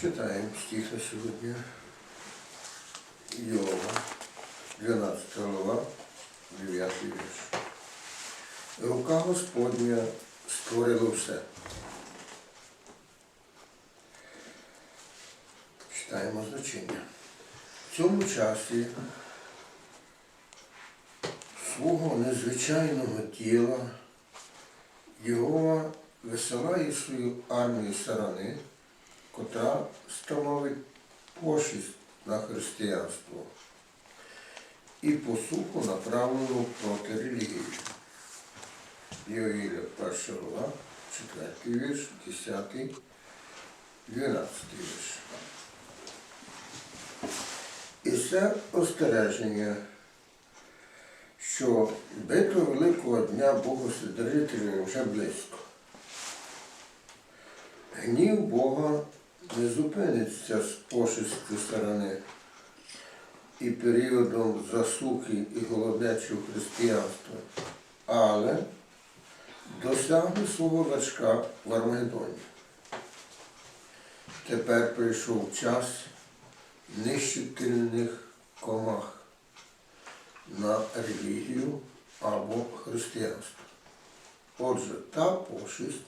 Читаємо стих на сьогодні. Йова, 12 глава, 9 вірш. Рука Господня створила все. Читаємо значення. В цьому часі свого незвичайного тіла Єгова висилає свою армію сарани, котра становить пошість на християнство і посуху направлену проти релігії. Йоїля, перша глава, 4 вірш, 10, 12 вірш. І це остереження, що битва Великого Дня Богоседрителя вже близько. Гнів Бога не зупиниться з пошестю сторони і періодом засухи і голоднечі християнства, але досягне свого вершка в Армагедоні. Тепер прийшов час нищительних комах на релігію або християнство. Отже, та пошесть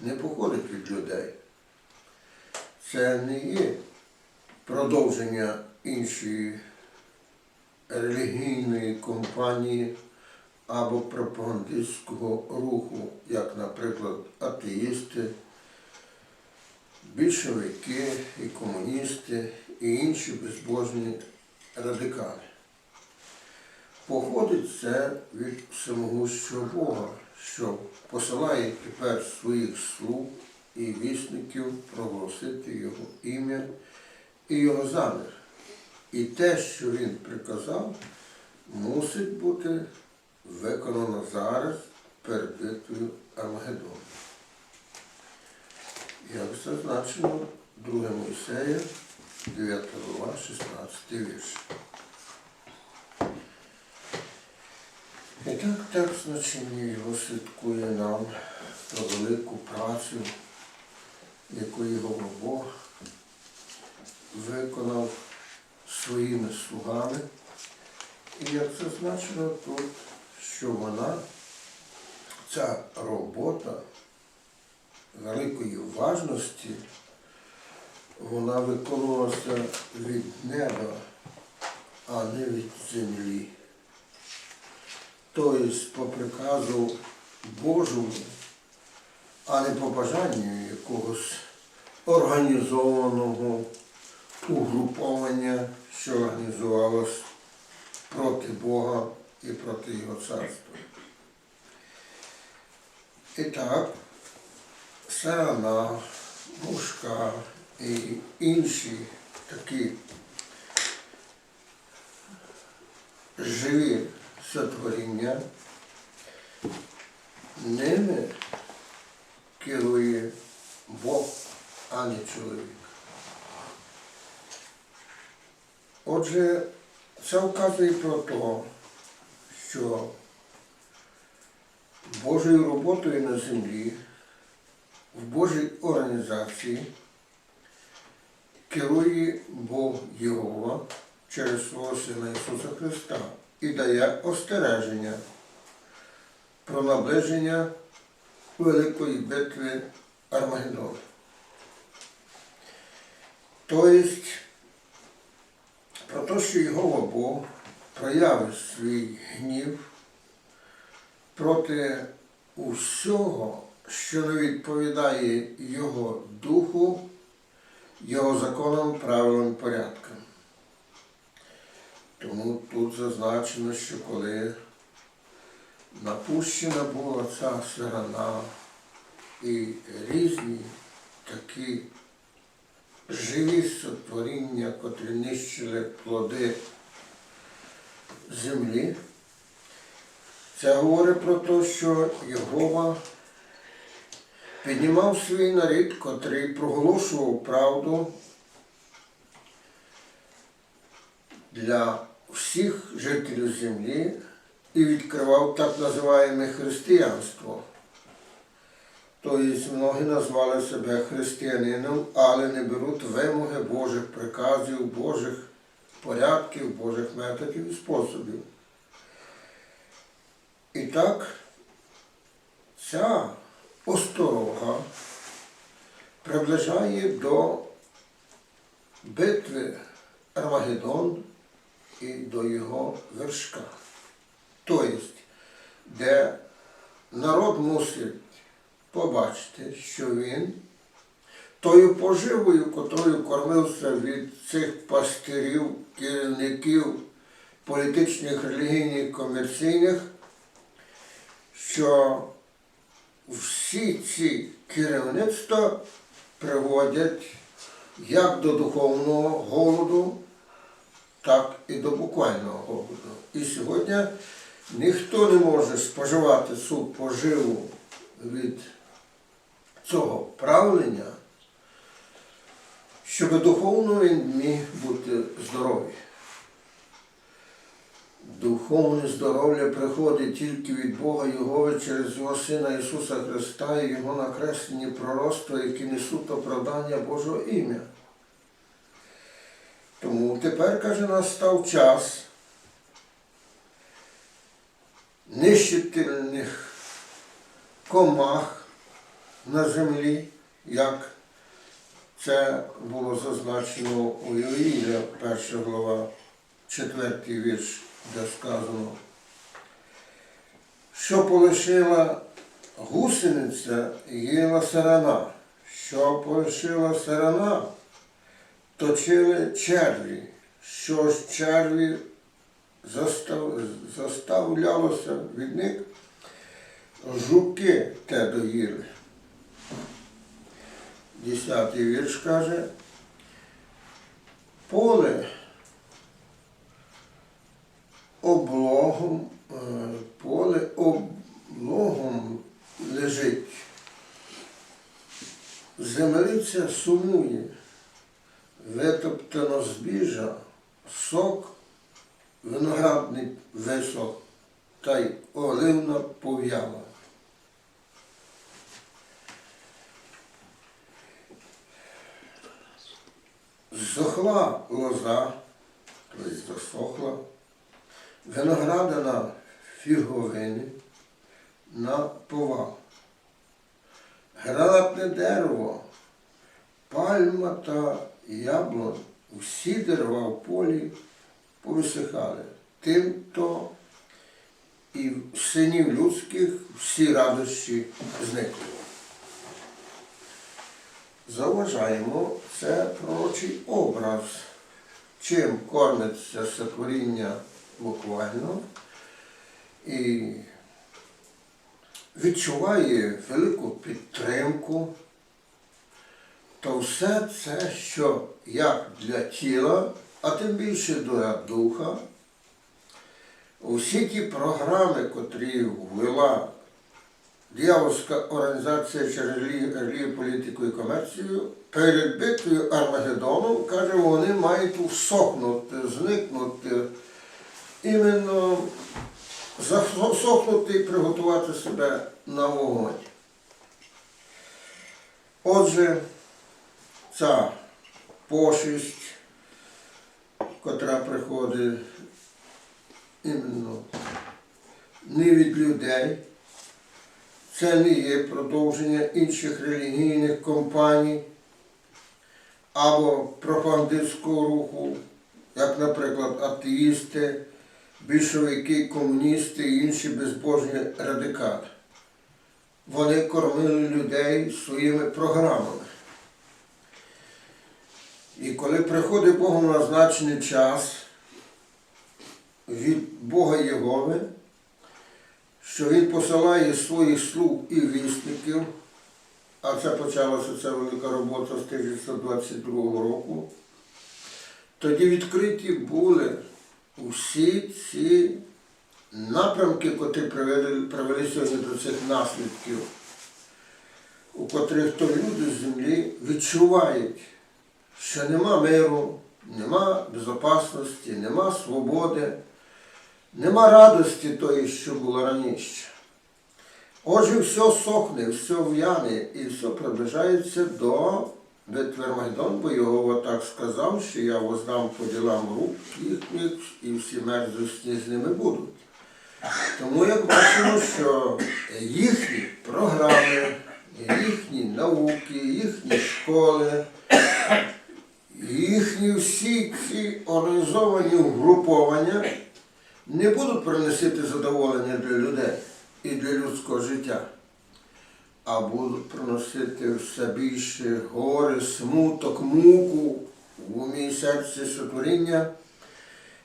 не походить від людей. Це не є продовження іншої релігійної компанії або пропагандистського руху, як, наприклад, атеїсти, більшовики і комуністи і інші безбожні радикали. Походить це від самогущого Бога, що посилає тепер своїх слуг і вісників проголосити Його ім'я і Його замір. І те, що він приказав, мусить бути виконано зараз перед битвою Армагеддону. Як зазначено 2 Мойсея, 9 глава, 16 вірш. І так, так значення його святкує нам про велику працю, яку його Бог виконав своїми слугами. І як зазначено тут, що вона, ця робота великої важності, вона виконувалася від неба, а не від землі. Тобто по приказу Божому, а не по бажанню якогось організованого угруповання, що організувалось проти Бога і проти Його царства. І так, сарана, мушка і інші такі живі сотворіння, ними керує Бог, а не чоловік. Отже, це вказує про те, що Божою роботою на землі, в Божій організації керує Бог Єгова через свого Сина Ісуса Христа і дає остереження про наближення великої битви Армагеддону. Тобто, про те, що Єгова Бог проявить свій гнів проти усього, що не відповідає Його духу, Його законам, правилам, порядкам. Тому тут зазначено, що коли напущена була ця сирена. І різні такі живі сотворіння, котрі нищили плоди землі, це говорить про те, що Єгова піднімав свій нарід, котрий проголошував правду для всіх жителів землі і відкривав так називаємо християнство. Тобто многі назвали себе християнином, але не беруть вимоги Божих приказів, Божих порядків, Божих методів і способів. І так, ця осторога приближає до битви Армагеддон і до його вершка. Тобто, де народ мусить побачити, що він тою поживою, котрою кормився від цих пастирів, керівників політичних, релігійних, комерційних, що всі ці керівництва приводять як до духовного голоду, так і до буквального голоду. І сьогодні ніхто не може споживати цю поживу від цього правлення, щоб духовно він міг бути здоровий. Духовне здоров'я приходить тільки від Бога Його через Його Сина Ісуса Христа і Його накреслені пророцтва, які несуть оправдання Божого ім'я. Тому тепер, каже, настав час нищительних комах на землі, як це було зазначено у Євангелія, перша глава, четвертий вірш, де сказано, що полишила гусениця, їла сарана, що полишила сарана, точили черві, що ж черві застав, заставлялося від них, жуки те доїли. Десятий вірш каже, поле облогом, е, поле облогом лежить. Землиця сумує, витоптано збіжа, сок виноградний висох, та й оливна пов'яла. Зохла лоза, тобто засохла, виноградина фіговини на повал. Гранатне дерево, пальма та яблон, всі дерева в полі повисихали. Тим то і в синів людських всі радощі зникли. Заважаємо, це пророчий образ, чим кормиться сотворіння буквально і відчуває велику підтримку, то все це, що як для тіла, а тим більше для духа, усі ті програми, котрі ввела Діявольська організація через релігію, політику і комерцію перед битвою Армагеддоном, каже, вони мають всохнути, зникнути, іменно засохнути і приготувати себе на вогонь. Отже, ця пошість, котра приходить іменно не від людей, це не є продовження інших релігійних компаній або пропагандистського руху, як, наприклад, атеїсти, більшовики, комуністи і інші безбожні радикали. Вони кормили людей своїми програмами. І коли приходить Богом назначений час від Бога Єгови, що він посилає своїх слуг і вісників, а це почалася ця велика робота з 1922 року, тоді відкриті були усі ці напрямки, котрі привели, привели сьогодні до цих наслідків, у котрих то люди з землі відчувають, що нема миру, нема безопасності, нема свободи. Нема радості тої, що було раніше. Отже, все сохне, все в'яне і все приближається до битви Армагеддон, бо його так сказав, що я воздам по ділам рук їхніх і всі мерзості з ними будуть. Тому як бачимо, що їхні програми, їхні науки, їхні школи, їхні всі ці організовані угруповання не будуть приносити задоволення для людей і для людського життя, а будуть приносити все більше горе, смуток, муку в умі серці сотворіння.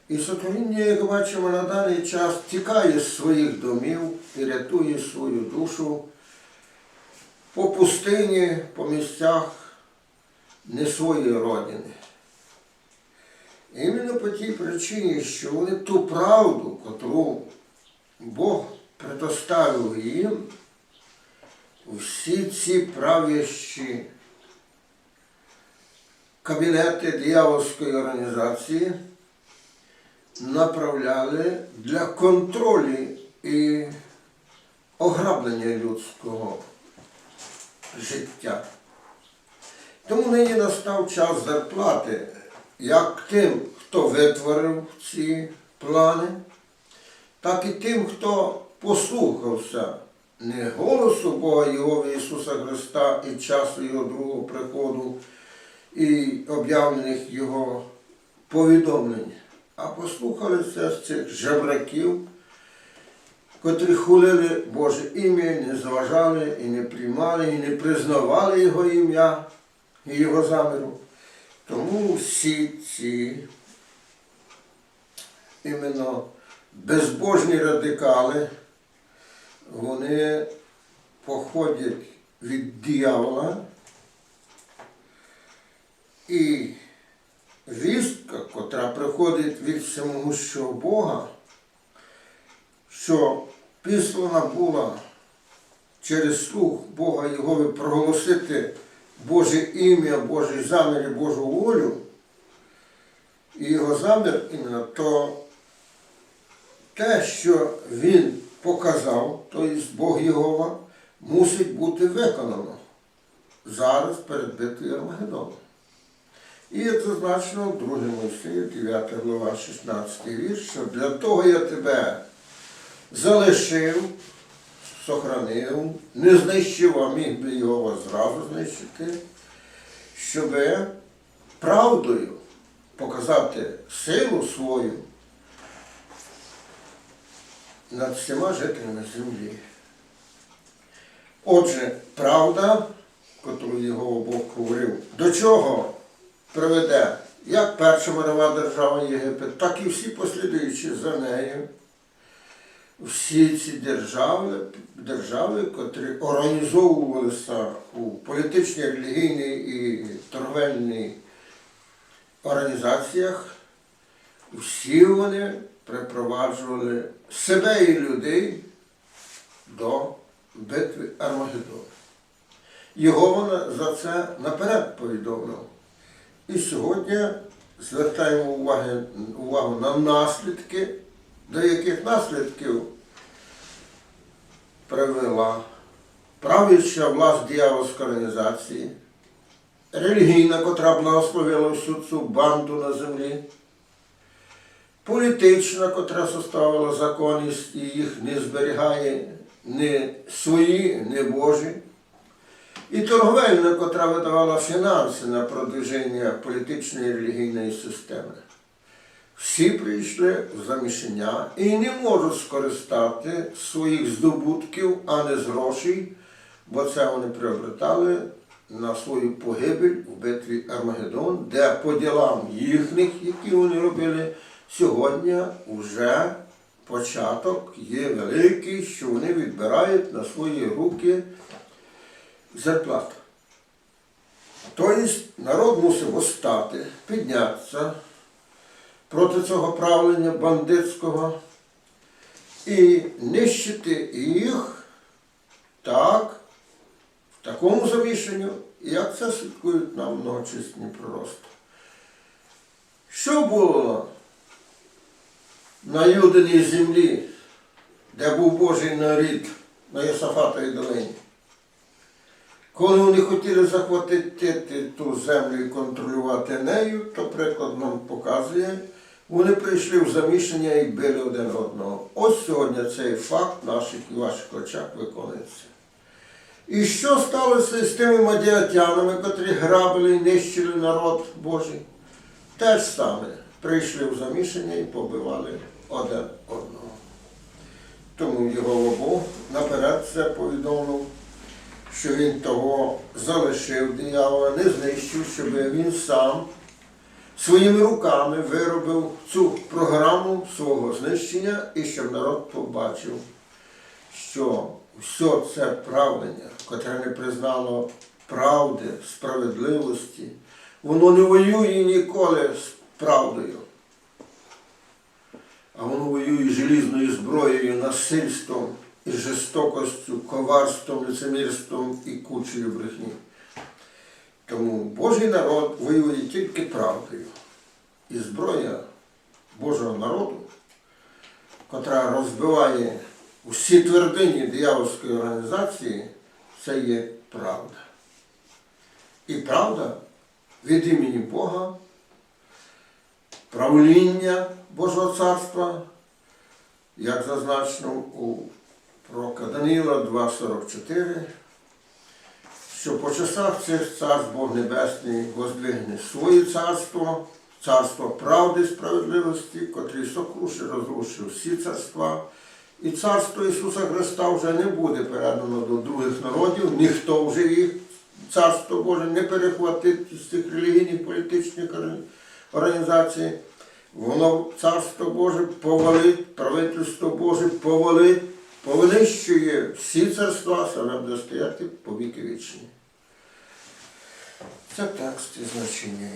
І сотворіння, як бачимо, на даний час тікає з своїх домів і рятує свою душу по пустині, по місцях не своєї родини. Іменно по тій причині, що вони ту правду, котру Бог предоставив їм, всі ці правящі кабінети диявольської організації направляли для контролю і ограблення людського життя. Тому нині настав час зарплати. Як тим, хто витворив ці плани, так і тим, хто послухався не голосу Бога Його Ісуса Христа і часу Його другого приходу і об'явлених Його повідомлень, а послухалися з цих жебраків, котрі хулили Боже ім'я, не зважали і не приймали, і не признавали Його ім'я і Його заміру. Тому всі ці іменно безбожні радикали, вони походять від диявола і вістка, котра приходить від всемогущого Бога, що післана була через слух Бога Єгови проголосити Боже ім'я, Божий замір і Божу волю, і його замір іменно то те, що він показав, тобто Бог Єгова, мусить бути виконано зараз перед битвою Армагеддоном. І як зазначено в 2 Мойсею, 9 глава, 16 вірш, що для того я тебе залишив, сохранив, не знищив, а міг би його зразу знищити, щоб правдою показати силу свою над всіма жителями землі. Отже, правда, яку його Бог говорив, до чого приведе як перша мирова держава Єгипет, так і всі послідуючі за нею. Всі ці держави, держави, котрі організовувалися у політичній, релігійній і торговельній організаціях, всі вони припроваджували себе і людей до битви Армагеддона. Його вона за це наперед повідомив. І сьогодні звертаємо уваги, увагу на наслідки, до яких наслідків привела правляча власть діявольської організації, релігійна, котра благословила всю цю банду на землі, політична, котра составила законність і їх не зберігає не свої, не Божі. І торговельна, котра видавала фінанси на продвиження політичної і релігійної системи. Всі прийшли в замішання і не можуть скористати своїх здобутків, а не з грошей, бо це вони приобретали на свою погибель в битві Армагеддон, де по ділам їхніх, які вони робили, сьогодні вже початок є великий, що вони відбирають на свої руки зарплату. Тобто народ мусив восстати, піднятися проти цього правлення бандитського і нищити їх так, в такому замішанню, як це слідкують нам многочисні пророцтва. Що було на Юдиній землі, де був Божий нарід на Єсафатовій долині. Коли вони хотіли захватити ту землю і контролювати нею, то приклад нам показує, вони прийшли в замішання і били один одного. Ось сьогодні цей факт наших і ваших очах виконується. І що сталося з тими мадіатянами, котрі грабили і нищили народ Божий? Те ж саме прийшли в замішання і побивали один одного. Тому його Бог наперед це повідомив, що він того залишив диявола, не знищив, щоб він сам своїми руками виробив цю програму свого знищення і щоб народ побачив, що все це правлення, котре не признало правди, справедливості, воно не воює ніколи з правдою. А воно воює желізною зброєю, насильством і жорстокостю, коварством, лицемірством і кучею брехні. Тому Божий народ воює тільки правдою. І зброя Божого народу, котра розбиває усі твердині диявольської організації, це є правда. І правда від імені Бога, правління Божого царства, як зазначено у пророка Даніла 2.44, що по часах цих царств Бог Небесний воздвигне своє царство, царство правди і справедливості, котрий сокрушив, розрушив всі царства. І царство Ісуса Христа вже не буде передано до других народів, ніхто вже їх, царство Боже, не перехватить з цих релігійних політичних організацій. Воно царство Боже повалить, правительство Боже повалить, повинищує всі царства, саме буде стояти по віки вічні. Це текст із значення.